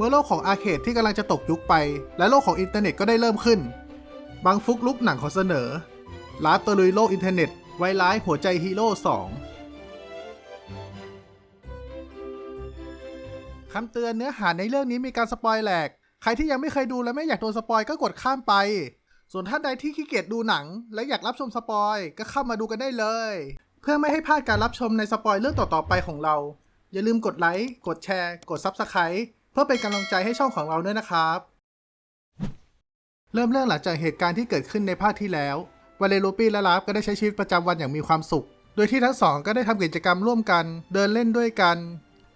เมื่อโลกของอาร์เคดที่กำลังจะตกยุคไป และโลกของอินเทอร์เน็ตก็ได้เริ่มขึ้น บางฟุกลุกหนังขอเสนอลาตลุยโลกอินเทอร์เน็ต ไวร้ายหัวใจฮีโร่2คำเตือนเนื้อหาในเรื่องนี้มีการสปอยแหลก ใครที่ยังไม่เคยดูและไม่อยากโดนสปอยก็กดข้ามไป ส่วนท่านใดที่ขี้เกียจดูหนัง และอยากรับชมสปอยก็เข้ามาดูกันได้เลย เพื่อไม่ให้พลาดการรับชมในสปอยเรื่องต่อๆไปของเรา อย่าลืมกดไลค์ กดแชร์ กด Subscribe พื่อเป็นกำลังใจให้ช่องของเราด้วยนะครับ เริ่มเรื่องหลังจากเหตุการณ์ที่เกิดขึ้นในภาคที่แล้ววาเลรูปี้และลาฟก็ได้ใช้ชีวิตประจำวันอย่างมีความสุข โดยที่ทั้งสองก็ได้ทำกิจกรรมร่วมกัน เดินเล่นด้วยกัน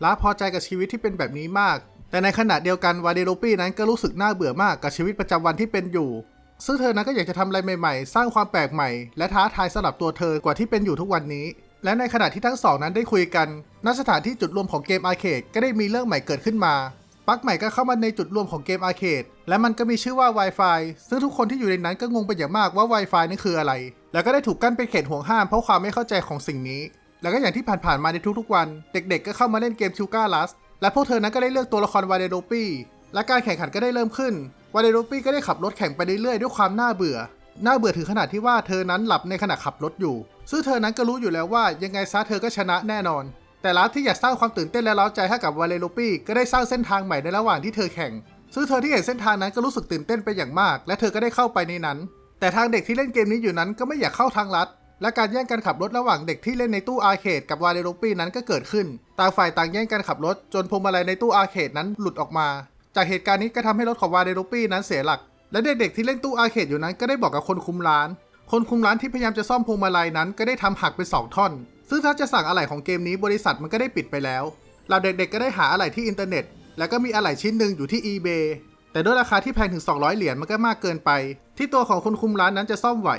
ลาฟพอใจกับชีวิตที่เป็นแบบนี้มาก แต่ในขณะเดียวกันวาเลรูปี้นั้นก็รู้สึกน่าเบื่อมากกับชีวิตประจำวันที่เป็นอยู่ ซึ่งเธอนั้นก็อยากจะทำอะไรใหม่ๆ สร้างความแปลกใหม่ และท้าทายสำหรับตัวเธอกว่าที่เป็นอยู่ทุกวันนี้และในขณะที่ทั้งสองนั้นได้คุยกันณสถานที่จุดรวมของเกมอาร์เคดก็ได้มีเรื่องใหม่เกิดขึ้นมา ปลั๊กใหม่ก็เข้ามาในจุดรวมของเกมอาร์เคดและมันก็มีชื่อว่า Wi-Fi ซึ่งทุกคนที่อยู่ในนั้นก็งงเป็นอย่างมากว่า Wi-Fi นั่นคืออะไร แล้วก็ได้ถูกกั้นเป็นเขตห่วงห้ามเพราะความไม่เข้าใจของสิ่งนี้ แล้วก็อย่างที่ผ่านๆมาในทุกๆวัน เด็กๆ ก็เข้ามาเล่นเกมชูการ์ลัสและพวกเธอนั้นก็ได้เลือกตัวละครวาเดโดปี้และการแข่งขันก็ได้เริ่มขึ้นวาเดโดปี้ก็ได้ขับรถแข่งไปเรื่อยๆด้วยความน่าเบื่อน่าเบื่อถึงขนาดที่ว่าเธอนั้นหลับในขณะขับรถอยู่ ซึ่งเธอนั้นก็รู้อยู่แล้วว่ายังไงซะเธอก็ชนะแน่นอน แต่ลัฟที่อยากสร้างความตื่นเต้นและเร้าใจให้กับวาเลโรปี้ก็ได้สร้างเส้นทางใหม่ในระหว่างที่เธอแข่ง ซึ่งเธอที่เห็นเส้นทางนั้นก็รู้สึกตื่นเต้นไปอย่างมาก และเธอก็ได้เข้าไปในนั้น แต่ทางเด็กที่เล่นเกมนี้อยู่นั้นก็ไม่อยากเข้าทางลัด และการแย่งกันขับรถระหว่างเด็กที่เล่นในตู้อาร์เคดกับวาเลโรปี้นั้นก็เกิดขึ้น ต่างฝ่ายต่างแย่งกันขับรถจนพวงมาลัยในตู้อาร์เคดนั้นหลุดออกมา จากเหตุการณ์นี้ก็ทำให้รถของวาเลโรปี้นั้นเสียหลัก และเด็กๆที่เล่นตู้อาร์เคดอยู่นั้นก็ได้บอกกับคนคุมร้าน คนคุมร้านที่พยายามจะซ่อมพวงมาลัยนั้นก็ได้ทำหักเป็นสองท่อน ซึ่งถ้าจะสั่งอะไหล่ของเกมนี้บริษัทมันก็ได้ปิดไปแล้วเหล่าเด็กๆก็ได้หาอะไหล่ที่อินเทอร์เน็ต แล้วก็มีอะไหล่ชิ้นหนึ่งอยู่ที่ eBay แต่ด้วยราคาที่แพงถึง 200 เหรียญมันก็มากเกินไป ที่ตัวของคนคุมร้านนั้นจะซ่อมไหว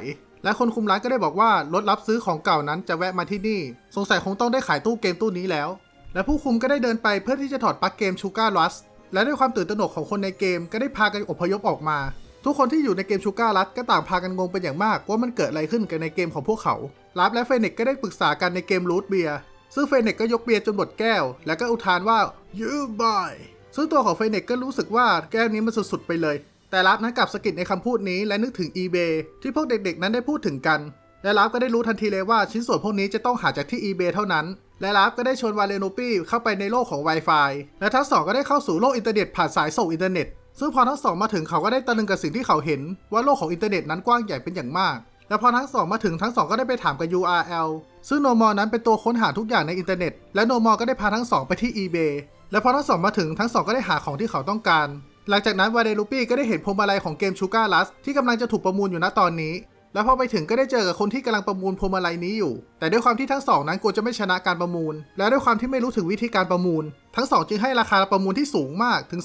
และคนคุมร้านก็ได้บอกว่ารถรับซื้อของเก่านั้นจะแวะมาที่นี่ สงสัยคงต้องได้ขายตู้เกมตู้นี้แล้ว และผู้คุมก็ได้เดินไปเพื่อที่จะถอดปลั๊กเกมชูการ์ลัสและด้วยความตื่นตระหนกของคนในเกมก็ได้พากันอพยพออกมา ทุกคนที่อยู่ในเกมชูการ์ลัสก็ต่างพากันงงเป็นอย่างมากว่ามันเกิดอะไรขึ้นกันในเกมของพวกเขาลาฟและเฟเน็กก็ได้ปรึกษากันในเกมรูทเบียร์ซึ่งเฟเน็กก็ยกเบียร์จนหมดแก้ว แล้วก็อุทานว่า you boy ซึ่งตัวของเฟเน็กก็รู้สึกว่าแก้วนี้มันสุดๆไปเลย แต่ลาฟนั้นกลับสะกิดในคำพูดนี้และนึกถึง eBay ที่พวกเด็กๆ นั้นได้พูดถึงกัน และลาฟก็ได้รู้ทันทีเลยว่าชิ้นส่วนพวกนี้จะต้องหาจากที่ eBay เท่านั้น และลาฟก็ได้ชวนวาเลโนปี้เข้าไปในโลกของ Wi-Fi และทั้งสองก็ได้เข้าสู่โลกอินเทอร์เน็ตผ่านสายส่งอินเทอร์เน็ต ซึ่งพอทั้งสองมาถึงเขาก็ได้ตะลึงกับสิ่งที่เขาเห็น ว่าโลกของอินเทอร์เน็ตนั้นกว้างใหญ่เป็นอย่างมาก และพอทั้งสองมาถึงทั้งสองก็ได้ไปถามกับ URL ซึ่งโนมอนั้นเป็นตัวค้นหาทุกอย่างในอินเทอร์เน็ต และโนมอก็ได้พาทั้งสองไปที่ eBay และพอทั้งสองมาถึงทั้งสองก็ได้หาของที่เขาต้องการ หลังจากนั้นวาเดลูปี้ก็ได้เห็นพวงมาลัยของเกมชูการ์ลัสที่กำลังจะถูกประมูลอยู่ณตอนนี้ แล้วพอไปถึงก็ได้เจอกับคนที่กำลังประมูลพวงมาลัยนี้อยู่ แต่ด้วยความที่ทั้งสองนั้นกลัวจะไม่ชนะการประมูล และด้วยความที่ไม่รู้ถึงวิธีการประมูล ทั้งสองจึงให้ราคาประมูลที่สูงมากถึง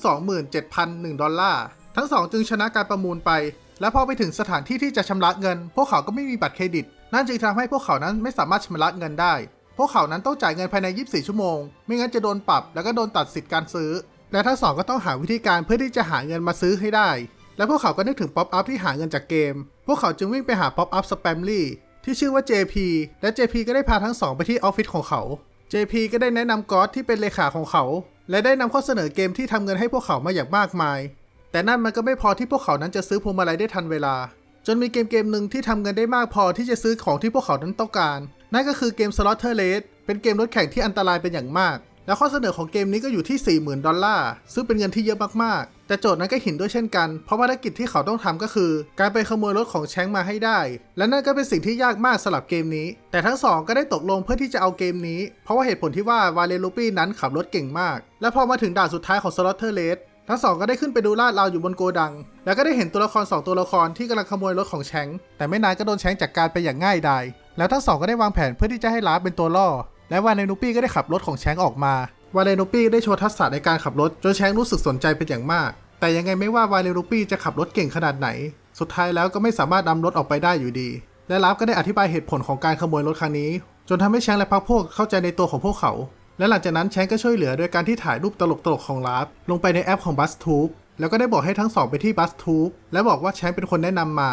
27,001 ดอลลาร์ ทั้งสองจึงชนะการประมูลไป และพอไปถึงสถานที่ที่จะชำระเงิน พวกเขาก็ไม่มีบัตรเครดิต นั่นจึงทำให้พวกเขานั้นไม่สามารถชำระเงินได้ พวกเขานั้นต้องจ่ายเงินภายใน 24 ชั่วโมง ไม่งั้นจะโดนปรับ แล้วก็โดนตัดสิทธิ์การซื้อ และทั้งสองก็ต้องหาวิธีการเพื่อที่จะหาเงินมาซื้อให้ได้ และพวกเขาก็นึกถึงป๊อปอัพที่หาเงินจากเกม พวกเขาจึงวิ่งไปหาป๊อปอัพสแปมลี่ที่ชื่อว่า JP และ JP ก็ได้พาทั้งสองไปที่ออฟฟิศของเขา JP ก็ได้แนะนำก๊อตที่เป็นเลขาของเขา และได้นำข้อเสนอเกมที่ทำเงินให้พวกเขามาอย่างมากมาย แต่นั่นมันก็ไม่พอที่พวกเขานั้นจะซื้อพวงมาลัยได้ทันเวลา จนมีเกมเกมหนึ่งที่ทำเงินได้มากพอที่จะซื้อของที่พวกเขานั้นต้องการ นั่นก็คือเกม Slaughter Race เป็นเกมรถแข่งที่อันตรายเป็นอย่างมาก และข้อเสนอของเกมนี้ก็อยู่ที่ 40,000 ดอลลาร์ซึ่งเป็นเงินที่เยอะมากๆ แต่โจทย์นั้นก็เห็นด้วยเช่นกัน เพราะภารกิจที่เขาต้องทำก็คือ การไปขโมยรถของแชงมาให้ได้ และนั่นก็เป็นสิ่งที่ยากมากสำหรับเกมนี้ แต่ทั้งสองก็ได้ตกลงเพื่อที่จะเอาเกมนี้ เพราะว่าเหตุผลที่ว่าวาเลลูปี้นั้นขับรถเก่งมาก และพอมาถึงด่านสุดท้ายของ Slaughter Race ทั้งสองก็ได้ขึ้นไปดูลาดราวอยู่บนโกดัง แล้วก็ได้เห็นตัวละคร 2 ตัวละครที่กำลังขโมยรถของแชงแต่ไม่นานก็โดนแชงจัดการไปอย่างง่ายดาย แล้วทั้งสองก็ได้วางแผนเพื่อที่จะให้ลาเป็นตัวล่อ และวาเลนูปี้ก็ได้ขับรถของแชงออกมา วาเลนูปี้ได้โชว์ทักษะในการขับรถจนแชงรู้สึกสนใจเป็นอย่างมาก แต่ยังไงไม่ว่าวาเลนูปี้จะขับรถเก่งขนาดไหน สุดท้ายแล้วก็ไม่สามารถนำรถออกไปได้อยู่ดี และลาฟก็ได้อธิบายเหตุผลของการขโมยรถครั้งนี้ จนทำให้แชงและพรรคพวกเข้าใจในตัวของพวกเขา และหลังจากนั้นแชงก็ช่วยเหลือโดยการที่ถ่ายรูปตลกๆของลาฟลงไปในแอปของ b u s t u b e แล้วก็ได้บอกให้ทั้งสองไปที่ b u s t u b e และบอกว่าแชงเป็นคนแนะนำมา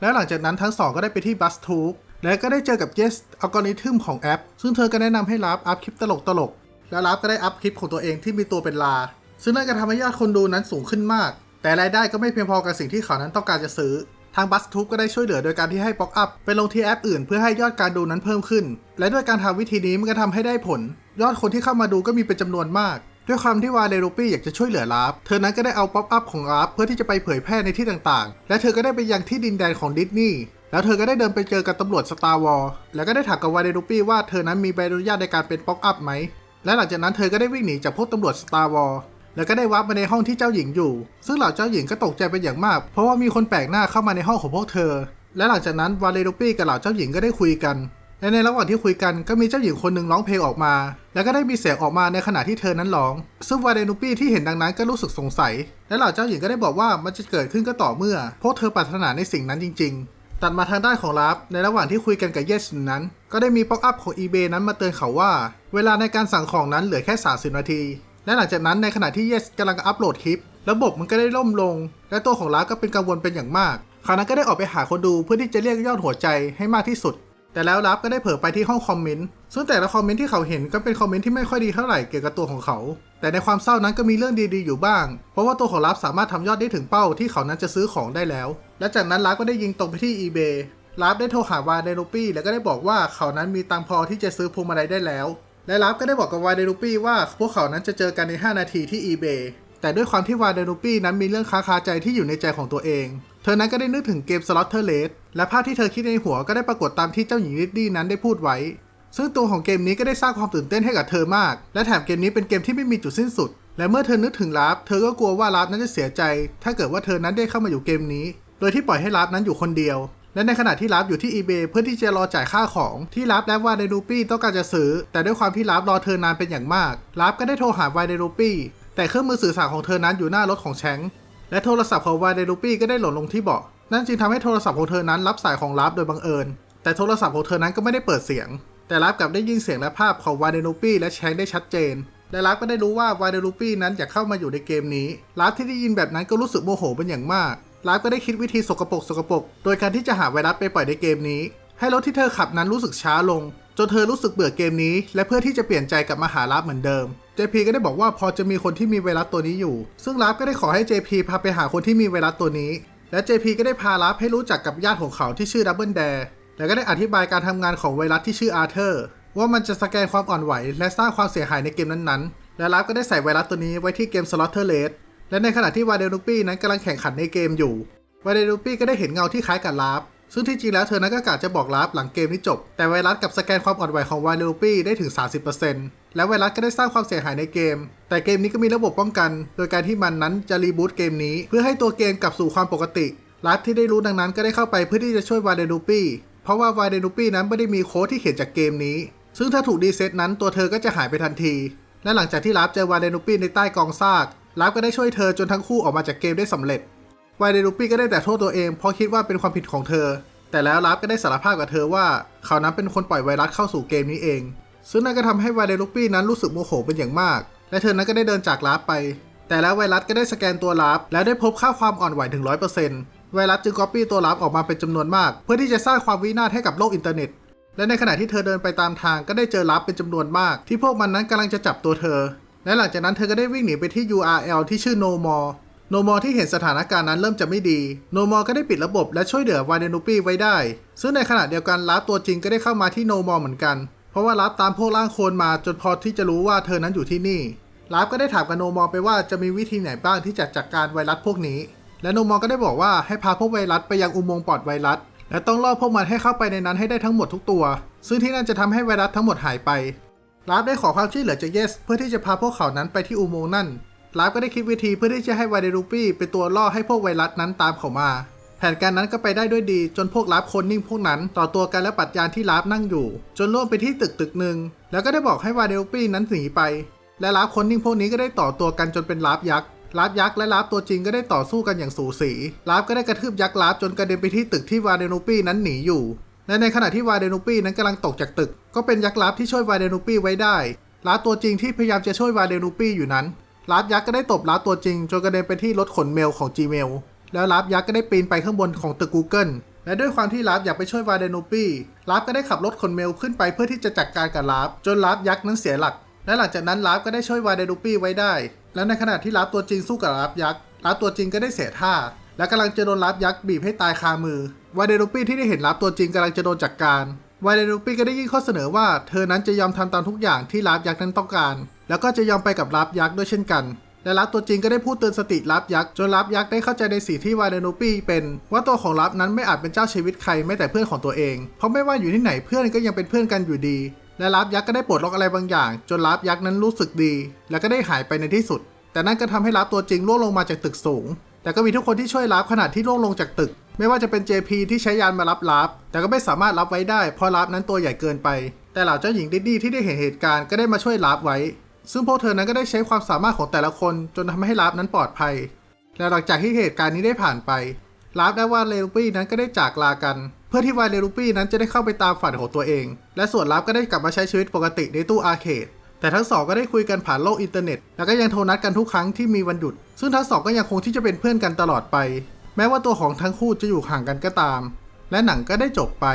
และหลังจากนั้นทั้งสองก็ได้ไปที่ b u s t u b e และก็ได้เจอกับ Yes อัลกอริทึมของแอป ซึ่งเธอก็แนะนำให้ลาฟอัพคลิปตลกๆแล้วลาฟก็ได้อัพคลิปของตัวเองที่มีตัวเป็นลา ซึ่งนั่นก็ทำให้ยอดคนดูนั้นสูงขึ้นมาก แต่รายได้ก็ไม่เพียงพอกับสิ่งที่เขานั้นต้องการจะซื้อ ทางบัสทูบก็ได้ช่วยเหลือโดยการที่ให้ป๊อกอัพไปลงที่แอปอื่นเพื่อให้ยอดการดูนั้นเพิ่มขึ้น และด้วยการทำวิธีนี้มันก็ทำให้ได้ผล ยอดคนที่เข้ามาดูก็มีเป็นจำนวนมาก ด้วยความที่วาเดรูปี้อยากจะช่วยเหลือลาฟเธอนั้นก็ได้เอาป๊อปอัพของลาฟเพื่อที่จะไปเผยแพร่ในที่ต่างๆ และเธอก็ได้ไปยังที่ดินแดนของดิสนีย์แล้วเธอก็ได้เดินไปเจอกับตำรวจสตาร์วอลแล้วก็ได้ถามกับวาเดรูปี้ว่าเธอนั้นมีใบอนุญาตในการเป็นป๊อปอัพไหมและหลังจากนั้นเธอก็ได้วิ่งหนีจากพวกตำรวจสตาร์วอล แล้วก็ได้วับมาในห้องที่เจ้าหญิงอยู่ ซึ่งเหล่าเจ้าหญิงก็ตกใจเป็นอย่างมาก เพราะว่ามีคนแปลกหน้าเข้ามาในห้องของพวกเธอ และหลังจากนั้นวาเลรูปี้กับเหล่าเจ้าหญิงก็ได้คุยกันและในระหว่างที่คุยกันก็มีเจ้าหญิงคนหนึ่งร้องเพลงออกมา แล้วก็ได้มีเสียงออกมาในขณะที่เธอนั้นร้อง ซึ่งวาเลรูปี้ที่เห็นดังนั้นก็รู้สึกสงสัย และเหล่าเจ้าหญิงก็ได้บอกว่ามันจะเกิดขึ้นก็ต่อเมื่อพวกเธอปรารถนาในสิ่งนั้นจริง ๆ ตัดมาทางด้านของลับในระหว่างที่คุยกันกับเยสนั้น ก็ได้มีป๊อปอัพของ eBay นั้นมาเตือนเขาว่า เวลาในการสั่งของนั้นเหลือแค่ 30 นาที และหลังจากนั้นในขณะที่เยสกำลังอัปโหลดคลิป ระบบมันก็ได้ล่มลง และตัวของลับก็เป็นกังวลเป็นอย่างมากเขานั้นก็ได้ออกไปหาคนดูเพื่อที่จะเรียกยอดหัวใจให้มากที่สุด แต่แล้วลับก็ได้เผลอไปที่ห้องคอมเมนต์ซึ่งแต่ละคอมเมนต์ที่เขาเห็นก็เป็นคอมเมนต์ที่ไม่ค่อยดีเท่าไหร่เกี่ยวกับตัวของเขา แต่ในความเศร้านั้นก็มีเรื่องดีๆอยู่บ้าง เพราะว่าตัวของลับสามารถทำยอดได้ถึงเป้าที่เขานั้นจะซื้อของได้แล้ว และจากนั้นลับก็ได้ยิงตรงไปที่ eBay ลับได้โทรหาวานเดรูปี้แล้วก็ได้บอกว่าเขานั้นมีตังพอที่จะซื้อพวงมาลัยได้แล้ว และลับก็ได้บอกกับวาเดรูปี้ว่าพวกเขานั้นจะเจอกันใน 5 นาทีที่ eBay แต่ด้วยความที่วาเดรูปี้นั้นมีเรื่องค้าคาใจที่อยู่ในใจของตัวเอง เธอนั้นก็ได้นึกถึงเกม Slaughter r a c e และภาพที่เธอคิดในหัวก็ได้ปรากฏตามที่เจ้าหญิงลิดดี้นั้นได้พูดไว้ ซึ่งตัวของเกมนี้ก็ได้สร้างความตื่นเต้นให้กับเธอมาก และแถมเกมนี้เป็นเกมที่ไม่มีจุดสิ้นสุด และเมื่อเธอนึกถึงลาฟเธอก็กลัวว่าลาฟนั้นจะเสียใจ ถ้าเกิดว่าเธอนั้นได้เข้ามาอยู่เกมนี้ โดยที่ปล่อยให้ลาฟนั้นอยู่คนเดียว และในขณะที่ลาฟอยู่ที่ eBay เพื่อที่จะรอจ่ายค่าของที่ลาฟและวาเดรูปี้ต้องการจะซื้อ แต่ด้วยความที่ลาฟรอเธอนานเป็นอย่างมากลาฟก็ได้โทรหาวาเดรูปี้แต่เครื่องมือสื่อสารของเธอนั้นอยู่หน้ารถของแชงและโทรศัพท์ของวาเดรูปี้ก็ได้หล่นลงที่เบาะนั่นจึงทำให้โทรศัพท์ของเธอนั้นรับสายของลาฟโดยบังเอิญ แต่โทรศัพท์ของเธอนั้นก็ไม่ได้เปิดเสียง แต่ลาฟกลับได้ยินเสียงและภาพของวาเดรูปี้และแชงได้ชัดเจนและลาฟก็ได้รู้ว่าวาเดรูปี้นั้นอยากเข้ามาอยู่ในเกมนี้ลาฟที่ได้ยินแบบนั้นก็รู้สึกโมโหเป็นอย่างมาก ลาฟก็ได้คิดวิธีสกปรกสกปรกโดยการที่จะหาไวรัสไปปล่อยในเกมนี้ ให้รถที่เธอขับนั้นรู้สึกช้าลง จนเธอรู้สึกเบื่อเกมนี้ และเพื่อที่จะเปลี่ยนใจกลับมาหาลาฟเหมือนเดิม JP ก็ได้บอกว่าพอจะมีคนที่มีไวรัสตัวนี้อยู่ ซึ่งลาฟก็ได้ขอให้ JP พาไปหาคนที่มีไวรัสตัวนี้ และ JP ก็ได้พาลาฟให้รู้จักกับญาติของเขาที่ชื่อดับเบิลแดร์แล้วก็ได้อธิบายการทำงานของไวรัสที่ชื่ออาร์เธอร์ว่ามันจะสแกนความอ่อนไหว และสร้างความเสียหายในเกมนั้นๆ และลาฟก็ได้ใส่ไวรัสตัวนี้ไว้ที่เกม Slaughter r a c e และในขณะที่วาเดลูปี้นั้นกำลังแข่งขันในเกมอยู่ วาเดลูปี้ก็ได้เห็นเงาที่คล้ายกับลาฟ ซึ่งที่จริงแล้วเธอนั้นก็กะจะบอกลาฟหลังเกมนี้จบ แต่ไวรัสกับสแกนความอ่อนไหวของวาเดลูปี้ได้ถึง 30%และไวรัสก็ได้สร้างความเสียหายในเกม แต่เกมนี้ก็มีระบบป้องกัน โดยการที่มันนั้นจะรีบูตเกมนี้ เพื่อให้ตัวเกมกลับสู่ความปกติลาฟที่ได้รู้ดังนั้นก็ได้เข้าไปเพื่อที่จะช่วยวาเดลูปี้ เพราะว่าวาเดลูปี้นั้นไม่ได้มีโค้ดที่เขียนจากเกมนี้ ซึ่งถ้าถูกดีเซตนั้นตัวเธอก็จะหายไปทันที และหลังจากที่ลาฟเจอวาเดลูปี้ในใต้กองซาก ลาฟก็ได้ช่วยเธอจนทั้งคู่ออกมาจากเกมได้สำเร็จวายเดลูปี้ก็ได้แต่โทษตัวเองเพราะคิดว่าเป็นความผิดของเธอ แต่แล้วลับก็ได้สารภาพกับเธอว่าเขานั้นเป็นคนปล่อยไวรัสเข้าสู่เกมนี้เอง ซึ่งนั่นก็ทำให้วายเดลูปี้นั้นรู้สึกโมโหเป็นอย่างมาก และเธอนั้นก็ได้เดินจากลับไป แต่แล้วไวรัสก็ได้สแกนตัวลับและได้พบค่าความอ่อนไหวถึง100%ไวรัสจึงก๊อปปี้ตัวลับออกมาเป็นจำนวนมาก เพื่อที่จะสร้างความวินาศให้กับโลกอินเทอร์เน็ตและในขณะที่เธอเดินไปตามทางก็ได้เจอลับเป็นจำนวนมาก ที่พวกมันนั้นกำลังจะจับตัวเธอ และหลังจากนั้นเธอก็ได้วิ่งหนีไปที่ URL ที่ชื่อ No More โนมอที่เห็นสถานการณ์นั้นเริ่มจะไม่ดี โนมอก็ได้ปิดระบบและช่วยเหลือวาเดนูปี้ไว้ได้ ซึ่งในขณะเดียวกันลาฟตัวจริงก็ได้เข้ามาที่โนมอเหมือนกัน เพราะว่าลาฟตามพวกร่างโคลนมาจนพอที่จะรู้ว่าเธอนั้นอยู่ที่นี่ ลาฟก็ได้ถามกับโนมอไปว่าจะมีวิธีไหนบ้างที่จะจัดการไวรัสพวกนี้ และโนมอก็ได้บอกว่าให้พาพวกไวรัสไปยังอุโมงค์ปลอดไวรัส และต้องล่อพวกมันให้เข้าไปในนั้นให้ได้ทั้งหมดทุกตัว ซึ่งที่นั่นจะทำให้ไวรัสทั้งหมดหายไป ลาฟได้ขอความช่วยเหลือจากเยส เพื่อที่จะพาพวกเขานั้นไปที่อุโมงค์นั่นลาฟก็ได้คิดวิธีเพื่อที่จะให้วาเดรูปี้เป็นตัวล่อให้พวกไวรัสนั้นตามเขามา แผนการนั้นก็ไปได้ด้วยดี จนพวกลาฟคนนิ่งพวกนั้น ต่อตัวกันและปัดยานที่ลาฟนั่งอยู่ จนล่วงไปที่ตึกตึกหนึ่งแล้วก็ได้บอกให้วาเดรูปี้นั้นหนีไป และลาฟคนนิ่งพวกนี้ก็ได้ต่อตัวกันจนเป็นลาฟยักษ์ลาฟยักษ์และลาฟตัวจริงก็ได้ต่อสู้กันอย่างสูสีลาฟก็ได้กระทืบยักษ์ลาฟจนกระเด็นไปที่ตึกที่วาเดนูปี้นั้นหนีอยู่ และในขณะที่วาเดนูปี้นั้นกำลังตกจากตึก ก็เป็นยักษ์ลาฟที่ช่วยวาเดนูปี้ไว้ได้ลาฟตัวจริงที่พยายามจะช่วยวาเดนูปี้อยู่นั้นลาฟยักษ์ก็ได้ตบลาฟตัวจริงจนกระเด็นไปที่รถขนเมลของ Gmail แล้วลาฟยักษ์ก็ได้ปีนไปข้างบนของตึก Google และด้วยความที่ลาฟอยากไปช่วยวาเดนูปี้ลาฟก็ได้ขับรถขนเมลขึ้นไปเพื่อที่จะจัดการกับลาฟจนลาฟยักษ์นั้นเสียหลัก และหลังจากนั้นลาฟก็ได้ช่วยวาเดนูปี้ไว้ได้ และในขณะที่รับตัวจริงสู้กับรับยักษ์รับตัวจริงก็ได้เสียท่า และกำลังจะโดนรับยักษ์บีบให้ตายคามือวายเดรูปี้ที่ได้เห็นรับตัวจริงกำลังจะโดนจัดการวายเดรูปี้ก็ได้ยื่นข้อเสนอว่าเธอนั้นจะยอมทำตามทุกอย่างที่รับยักษ์นั้นต้องการ แล้วก็จะยอมไปกับรับยักษ์ด้วยเช่นกันและรับตัวจริงก็ได้พูดเตือนสติรับยักษ์จนรับยักษ์ได้เข้าใจในสิ่งที่วายเดนูปี้เป็น ว่าตัวของรับนั้นไม่อาจเป็นเจ้าชีวิตใครแม้แต่เพื่อนของตัวเอง เพราะไม่ว่าอยู่ที่ไหนเพื่อนก็ยังเป็นเพื่อนกันอยู่ดี และรับยักษ์ก็ได้ปลดล็อกอะไรบางอย่าง จนรับยักษ์นั้นรู้สึกดี แล้วก็ได้หายไปในที่สุด แต่นั่นก็ทำให้รับตัวจริงร่วงลงมาจากตึกสูง แต่ก็มีทุกคนที่ช่วยรับขณะที่ร่วงลงจากตึก ไม่ว่าจะเป็น JP ที่ใช้ยานมารับรับ แต่ก็ไม่สามารถรับไว้ได้เพราะรับนั้นตัวใหญ่เกินไป แต่เหล่าเจ้าหญิงดิดดี้ที่ได้เห็นเหตุการณ์ก็ได้มาช่วยรับไว้ ซึ่งพวกเธอนั้นก็ได้ใช้ความสามารถของแต่ละคนจนทำให้รับนั้นปลอดภัย และหลังจากที่เหตุการณ์นี้ได้ผ่านไปรับและว่าเลรูปี้นั้นก็ได้จากลากัน เพื่อที่วาเลรูปี้นั้นจะได้เข้าไปตามฝันของตัวเอง และส่วนรับก็ได้กลับมาใช้ชีวิตปกติในตู้อาร์เคด แต่ทั้งสองก็ได้คุยกันผ่านโลกอินเทอร์เน็ต แล้วก็ยังโทรนัดกันทุกครั้งที่มีวันหยุด ซึ่งทั้งสองก็ยังคงที่จะเป็นเพื่อนกันตลอดไป แม้ว่าตัวของทั้งคู่จะอยู่ห่างกันก็ตาม และหนังก็ได้จบไป